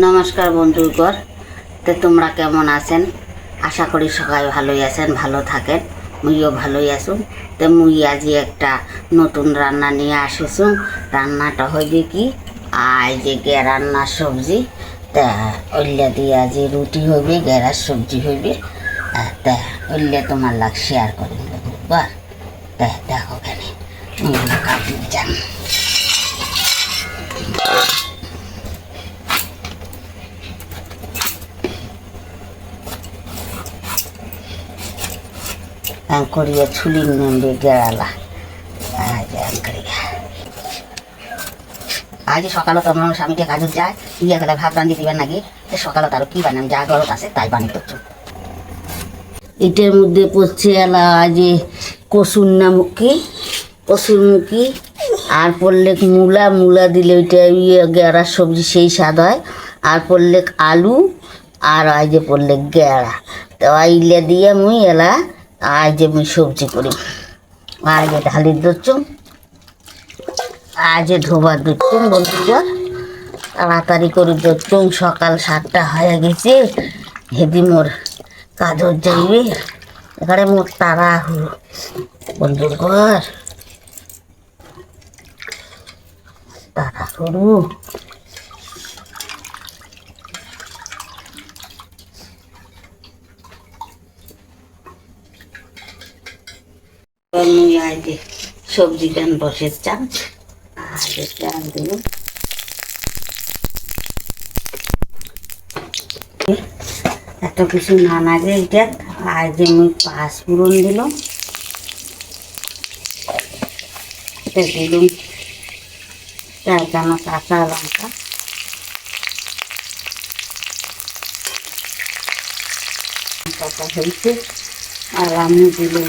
নমস্কার বন্ধুগর তো তোমরা কেমন আছেন? আশা করি সবাই ভালোই আছেন, ভালো থাকেন। মুইও ভালোই আসুন তো মুই আজি একটা নতুন রান্না নিয়ে আসেছুম রান্নাটা হইবে কি? আর যে গেরান্নার সবজি, তা ওইলা দিয়ে আজি রুটি হইবে, গেরার সবজি হইবে। তা ওইলা তোমার লাগ শেয়ার করে বা তা দেখো কেন। কাপড় যান করিয়া ছুলি নেমবে গেড়ালা আজ সকালে তো আমার স্বামীকে কাজে যায় ইয়া গেলে ভাত রান্ধি দিবেন নাকি তো সকালে তারও কি বানাম যা গরত আছে তাই বানিয়ে করছ এটার মধ্যে পড়ছে এলা আজ কসুর নামুকি কসুর মুখি আর পড়লে মূলা মূলা দিলে ওইটা ইয়ে গেড়ার সবজি সেই স্বাদ হয় আর পড়লে আলু আর আজ যে পড়লে গেড়া তো আইলে দিয়ে মুই এলা আজ যে মুই সবজি করি। আজ যে ঢালি দচ্ছুম আজ যে ধোবা দচ্ছুম বন্ধুরা, তাড়াতাড়ি করে দচ্ছুম সকাল সাতটা হয়ে গেছে। হেদি মোর কাজর যাইবে। এখানে মোর তারা হলো বন্ধুর ঘর তারা করু আমি আজ সবজি গান বসে চান? আর চাল দিল এত কিছু না লাগে এটা আজ আমি পাঁচ পুরন দিলাম। এটা দিলাম চার দানা কাঁচা লঙ্কা। কথা হয়েছে। আর আমি দিলাম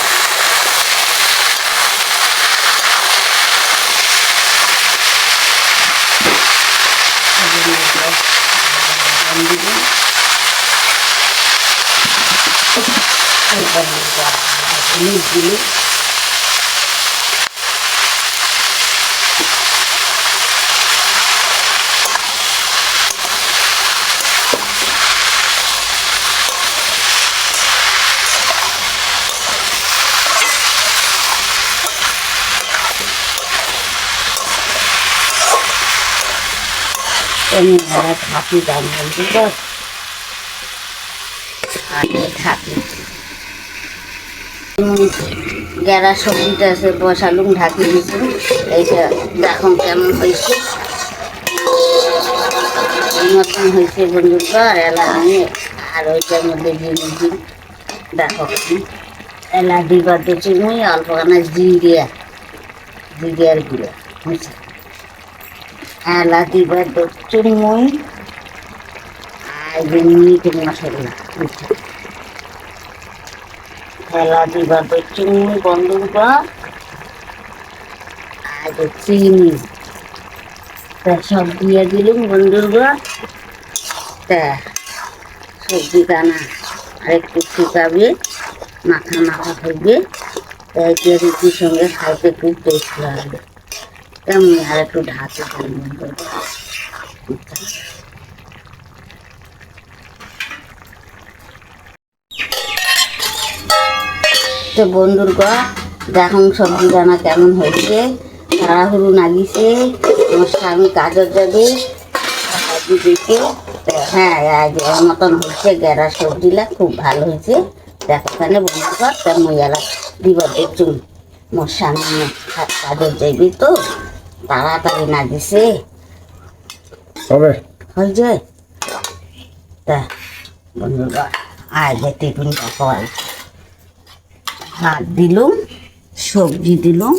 আমি দিচ্ছি সকাল আমি ঘরে থাকি বলছি তো আগে থাকি গেরা সবজিটা সে বসালুম, ঢাকি দিয়েছি এইটা দেখো কেমন হয়েছে। মতন হয়েছে বন্ধুরা এলা আমি আর ওইটার মধ্যে দিয়ে দিয়েছি। দেখো এলা দিবার দিচ্ছি মুই অল্প খানা জিরিয়া, জিরিয়ার গুঁড়ো বুঝছি এলা দিবার দিচ্ছি মুই যে মিট মশলা খেলা দিবার দিচ্ছি মুই বন্ধুরা। আর যে চিনি তা সব দিয়ে দিলুম, বন্ধুরা। তা সবজি দানা আর একটু শুকাবে মাখা মাখা থাকবে তাই এটা রুটির সঙ্গে খাইতে খুব টেস্ট লাগবে। তেমনি আর একটু ঢাকে তো বন্ধুর গা দেখুন সবজি রান্না কেমন হয়েছে। তাড়াহুড়ো লাগিছে আমার স্বামী কাজের যাবে। সবজি দিকে হ্যাঁ মতন হয়েছে গেরা সবজিলা খুব ভালো হয়েছে। দেখো ওখানে বন্ধুর ঘর তা মইয়ালা দিব দেখছুন মোর স্বামী কাজের যাইবি তো। তাড়াতাড়ি না দিছে। হবে। হয়েছে? তা বন্ধুরা আজ টিফিন খাওয়াই ভাত দিলুম সবজি দিলুম।